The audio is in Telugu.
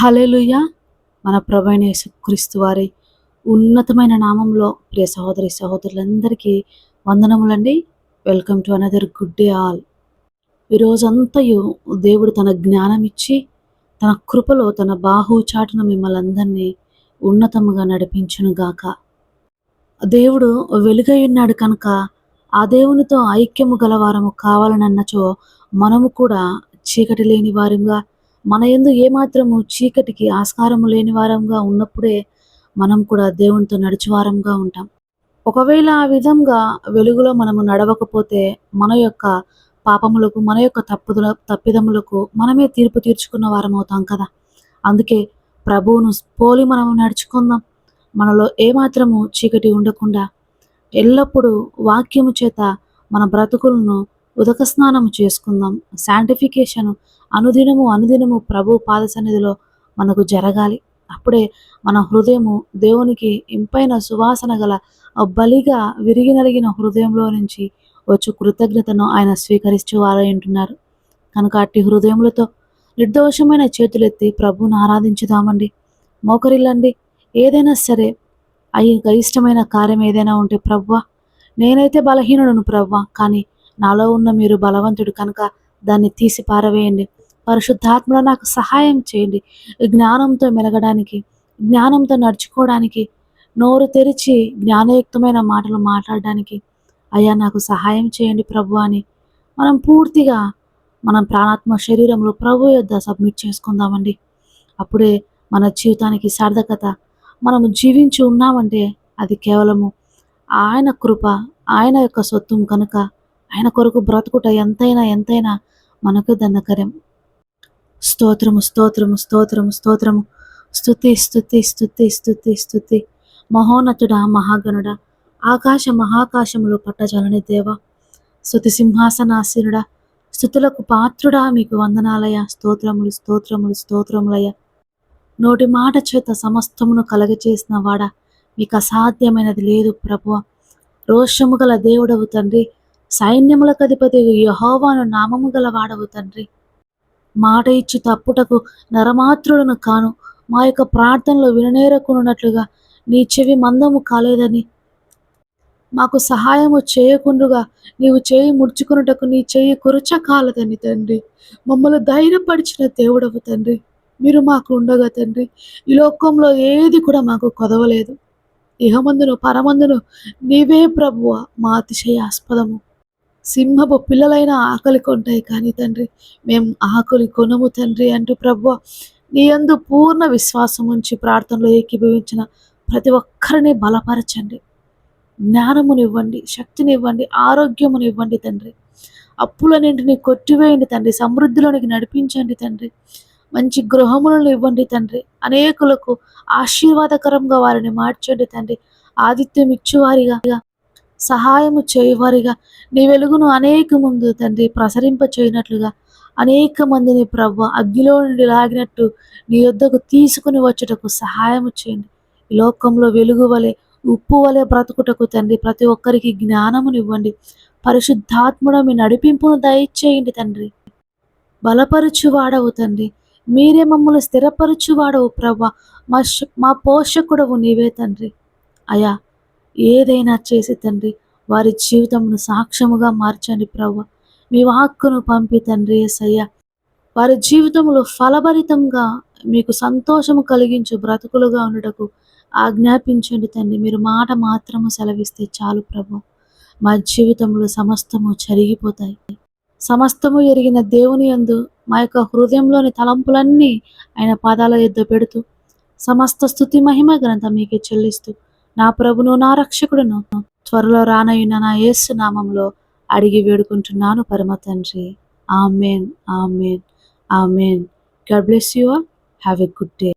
హలెలుయ మన ప్రభైన యేసుక్రీస్తు వారి ఉన్నతమైన నామంలో ప్రియ సహోదరి సహోదరులందరికీ వందనములండి. Welcome to another good day all. ఈరోజంతయు దేవుడు తన జ్ఞానం ఇచ్చి తన కృపలో తన బాహు చాటున మిమ్మల్ని అందరినీ ఉన్నతముగా నడిపించునుగాక దేవుడు వెలుగై ఉన్నాడు కనుక ఆ దేవునితో ఐక్యము గలవారము కావాలనన్నచో మనము కూడా చీకటి లేని వారంగా మన ఎందు ఏమాత్రము చీకటికి ఆస్కారము లేని వారంగా ఉన్నప్పుడే మనం కూడా దేవునితో నడిచేవారంగా ఉంటాం. ఒకవేళ ఆ విధంగా వెలుగులో మనము నడవకపోతే మన యొక్క పాపములకు మన యొక్క తప్పుదల తప్పిదములకు మనమే తీర్పు తీర్చుకున్న వారం అవుతాం కదా. అందుకే ప్రభువును పోలి మనము నడుచుకుందాం. మనలో ఏమాత్రము చీకటి ఉండకుండా ఎల్లప్పుడూ వాక్యము చేత మన బ్రతుకులను ఉదక స్నానం చేసుకుందాం. శాంటిఫికేషన్ అనుదినము అనుదినము ప్రభు పాద సన్నిధిలో మనకు జరగాలి. అప్పుడే మన హృదయము దేవునికి ఇంపైన సువాసన గల బలిగా విరిగి నలిగిన హృదయంలో నుంచి వచ్చు కృతజ్ఞతను ఆయన స్వీకరిస్తూ వారు కనుక అట్టి హృదయములతో నిర్దోషమైన చేతులెత్తి ప్రభువును ఆరాధించుదామండి. మోకరిల్లండి. ఏదైనా సరే అయి ఇష్టమైన కార్యం ఏదైనా ఉంటే ప్రవ్వ నేనైతే బలహీనుడును ప్రవ్వ కానీ నాలో ఉన్న మీరు బలవంతుడు కనుక దాన్ని తీసి పారవేయండి. పరిశుద్ధాత్మలో నాకు సహాయం చేయండి. జ్ఞానంతో మెలగడానికి జ్ఞానంతో నడుచుకోవడానికి నోరు తెరిచి జ్ఞానయుక్తమైన మాటలు మాట్లాడడానికి అయ్యా నాకు సహాయం చేయండి ప్రభు అని మనం పూర్తిగా మనం ప్రాణాత్మ శరీరంలో ప్రభు యొద్ద సబ్మిట్ చేసుకుందామండి. అప్పుడే మన జీవితానికి సార్థకత మనము జీవించి ఉన్నామంటే అది కేవలము ఆయన కృప ఆయన యొక్క సొత్తు కనుక ఆయన కొరకు బ్రతుకుట ఎంతైనా ఎంతైనా మనకు దండకరం స్తోత్రము స్తోత్రము స్తోత్రము స్తోత్రము. స్థుతి స్థుతి స్థుతి స్థుతి స్థుతి మహోన్నతుడా మహాగణుడా. ఆకాశ మహాకాశములు పట్టజలని దేవ. స్థుతి సింహాసనాసీనుడా. స్థుతులకు పాత్రుడా మీకు వందనాలయ. స్తోత్రములు స్తోత్రములు స్తోత్రములయ. నోటి మాట చేత సమస్తమును కలగచేసిన వాడా. మీకు అసాధ్యమైనది లేదు ప్రభువ. రోషము గల దేవుడవు తండ్రి. సైన్యములకు అధిపతి యహోవాను నామము గల వాడవు తండ్రి. మాట ఇచ్చి తప్పుటకు నరమాత్రులను కాను మా యొక్క ప్రార్థనలో విననేరకున్నట్లుగా నీ చెవి మందము కాలేదని. మాకు సహాయము చేయకుండుగా నీవు చేయి ముడుచుకున్నటకు నీ చెయ్యి కురచ కాలదని తండ్రి. మమ్మల్ని ధైర్యపరిచిన దేవుడవు తండ్రి. మీరు మాకు ఉండగా తండ్రి. ఈ లోకంలో ఏది కూడా మాకు కొదవలేదు. ఇహమందును పరమందును నీవే ప్రభువ మా అతిశయాస్పదము. సింహపు పిల్లలైన ఆకలి కొంటాయి కానీ తండ్రి మేము ఆకలి కొనము తండ్రి అంటూ ప్రభు నీ అందు పూర్ణ విశ్వాసం ఉంచి ప్రార్థనలో ఏకీభవించిన ప్రతి ఒక్కరిని బలపరచండి. జ్ఞానమునివ్వండి శక్తినివ్వండి ఆరోగ్యమునివ్వండి తండ్రి. అప్పులన్నింటినీ కొట్టివేయండి తండ్రి సమృద్ధిలోనికి నడిపించండి తండ్రి. మంచి గృహములను ఇవ్వండి తండ్రి. అనేకులకు ఆశీర్వాదకరంగా వారిని మార్చండి తండ్రి. ఆదిత్యం ఇచ్చువారిగా సహాయము చేయవారిగా నీ వెలుగును అనేక ముందు తండ్రి ప్రసరింప చేయనట్లుగా అనేక మందిని ప్రభు అగ్గిలో నుండి లాగినట్టు నీ యొద్దకు తీసుకుని వచ్చుటకు సహాయము చేయండి. ఈ లోకంలో వెలుగు వలె ఉప్పు వలె బ్రతుకుటకు తండ్రి ప్రతి ఒక్కరికి జ్ఞానమునివ్వండి పరిశుద్ధాత్ముడ మీ నడిపింపును దయచేయండి తండ్రి. బలపరుచువాడవు తండ్రి. మీరే మమ్మల్ని స్థిరపరచువాడవు ప్రభ మా మా పోషకుడవు నీవే తండ్రి. అయా ఏదైనా చేసి తండ్రి వారి జీవితమును సాక్ష్యముగా మార్చండి ప్రవ్వ. మీ వాక్కును పంపి తండ్రి ఎసయ్య వారి జీవితంలో ఫలభరితంగా మీకు సంతోషము కలిగించు బ్రతుకులుగా ఉండటకు ఆజ్ఞాపించండి తండ్రి. మీరు మాట మాత్రము సెలవిస్తే చాలు ప్రభు. మా జీవితంలో సమస్తము జరిగిపోతాయి సమస్తము ఎరిగిన దేవుని యందు మా యొక్క హృదయంలోని తలంపులన్నీ ఆయన పాదాల ఎద్ద పెడుతూ సమస్త స్థుతి మహిమ గ్రంథం మీకే చెల్లిస్తూ నా ప్రభును నా రక్షకుడును త్వరలో రానయ్యున్న నా యేసు నామంలో అడిగి వేడుకుంటున్నాను పరమ తండ్రి. Amen amen amen. God bless you all. Have a good day.